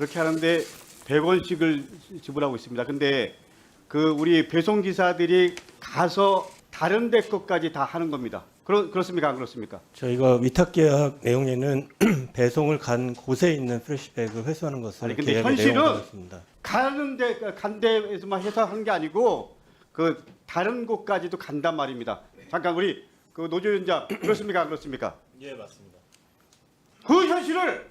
그렇게 하는데 100원씩을 지불하고 있습니다. 근데 그 우리 배송 기사들이 가서 다른 데 것까지 다 하는 겁니다. 그렇, 그렇습니까? 안 그렇습니까? 저희가 위탁 계약 내용에는 배송을 간 곳에 있는 프레시백을 회수하는 것을 아니, 근데 계약의 현실은 내용으로 있습니다. 가는데 간 데에서만 해서 하는 게 아니고 그 다른 곳까지도 간단 말입니다. 잠깐 우리 그 노조 위원장 그렇습니까? 안 그렇습니까? 예, 맞습니다. 그 현실을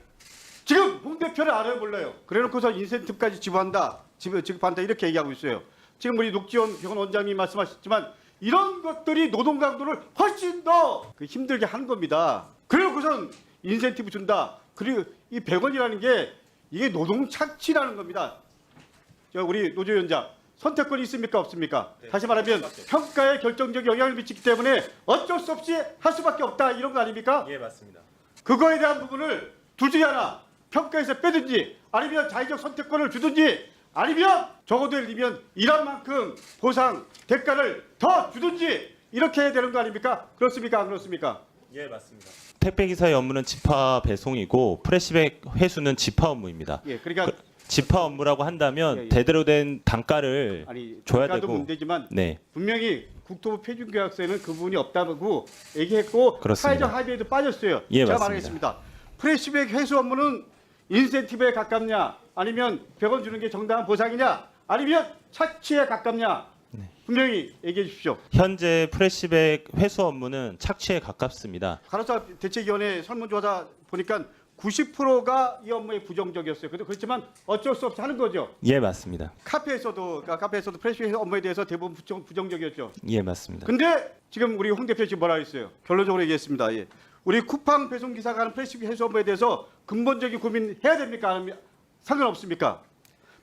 지금 홍 대표를 알아요 몰라요. 그래놓고서 인센티브까지 지불한다, 지불 지급한다 이렇게 얘기하고 있어요. 지금 우리 녹지원 병원 원장님이 말씀하셨지만 이런 것들이 노동 강도를 훨씬 더그 힘들게 하는 겁니다. 그래놓고선 인센티브 준다. 그리고 이 100원이라는 게 이게 노동 착취라는 겁니다. 저 우리 노조 위원장 선택권이 있습니까 없습니까? 다시 말하면 평가에 결정적 영향을 미치기 때문에 어쩔 수 없이 할 수밖에 없다 이런 거 아닙니까? 예, 맞습니다. 그거에 대한 부분을 둘 중에 하나 평가에서 빼든지 아니면 자의적 선택권을 주든지 아니면 적어도 예를 들면 일한 만큼 보상 대가를 더 주든지 이렇게 해야 되는 거 아닙니까? 그렇습니까? 안 그렇습니까? 예, 맞습니다. 택배 기사의 업무는 지파 배송이고 프레시백 회수는 지파 업무입니다. 예, 그러니까 지파 업무라고 한다면 예, 예. 대대로 된 단가를 아니 줘야 되고. 문제지만 네, 분명히 국토부 표준 계약서에는 그 부분이 없다고 얘기했고 그렇습니다. 사회적 합의에도 빠졌어요. 예, 제가 맞습니다. 말하겠습니다. 프레시백 회수 업무는 인센티브에 가깝냐 아니면 100원 주는 게 정당한 보상이냐 아니면 착취에 가깝냐 네. 분명히 얘기해 주십시오. 현재 프레시백 회수 업무는 착취에 가깝습니다. 간호사 대책위원회 설문조사 보니까 90%가 이 업무에 부정적이었어요. 그래도 그렇지만 어쩔 수 없이 하는 거죠. 예, 맞습니다. 카페에서도 그러니까 카페에서도 프레시백 업무에 대해서 대부분 부정, 부정적이었죠. 예, 맞습니다. 근데 지금 우리 홍 대표 지금 뭐라 했어요? 결론적으로 얘기했습니다. 예. 우리 쿠팡 배송 기사가 하는 프레시 해소 업무에 대해서 근본적인 고민 해야 됩니까? 아니면 상관없습니까?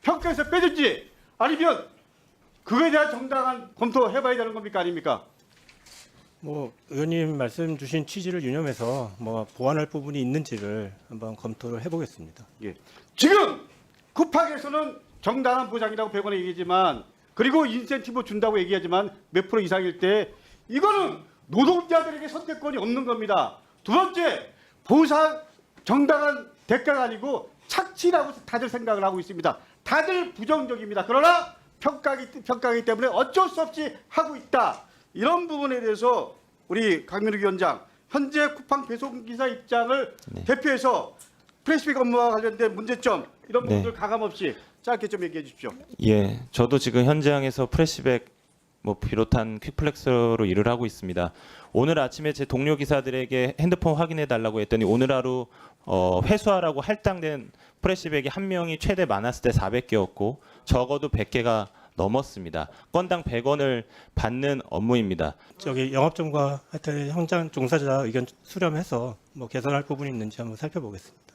평가에서 빼든지 아니면 그거에 대한 정당한 검토 해봐야 되는 겁니까? 아닙니까? 뭐 의원님 말씀 주신 취지를 유념해서 뭐 보완할 부분이 있는지를 한번 검토를 해보겠습니다. 예. 지금 쿠팡에서는 정당한 보장이라고 100원에 얘기하지만 그리고 인센티브 준다고 얘기하지만 몇 프로 이상일 때 이거는 노동자들에게 선택권이 없는 겁니다. 두 번째 보상 정당한 대가가 아니고 착취라고 다들 생각을 하고 있습니다. 다들 부정적입니다. 그러나 평가기 평가기 때문에 어쩔 수 없이 하고 있다. 이런 부분에 대해서 우리 강민우 위원장 현재 쿠팡 배송 기사 입장을 네. 대표해서 프레시픽 업무와 관련된 문제점 이런 네. 부분들 가감 없이 짧게 좀 얘기해 주십시오. 예, 저도 지금 현장에서 프레시백 뭐 비롯한 퀵플렉스로 일을 하고 있습니다. 오늘 아침에 제 동료 기사들에게 핸드폰 확인해 달라고 했더니 오늘 하루 어, 회수하라고 할당된 프레시백이 한 명이 최대 많았을 때 400개였고 적어도 100개가 넘었습니다. 건당 100원을 받는 업무입니다. 저기 영업점과 하여튼 현장 종사자 의견 수렴해서 뭐 개선할 부분이 있는지 한번 살펴보겠습니다.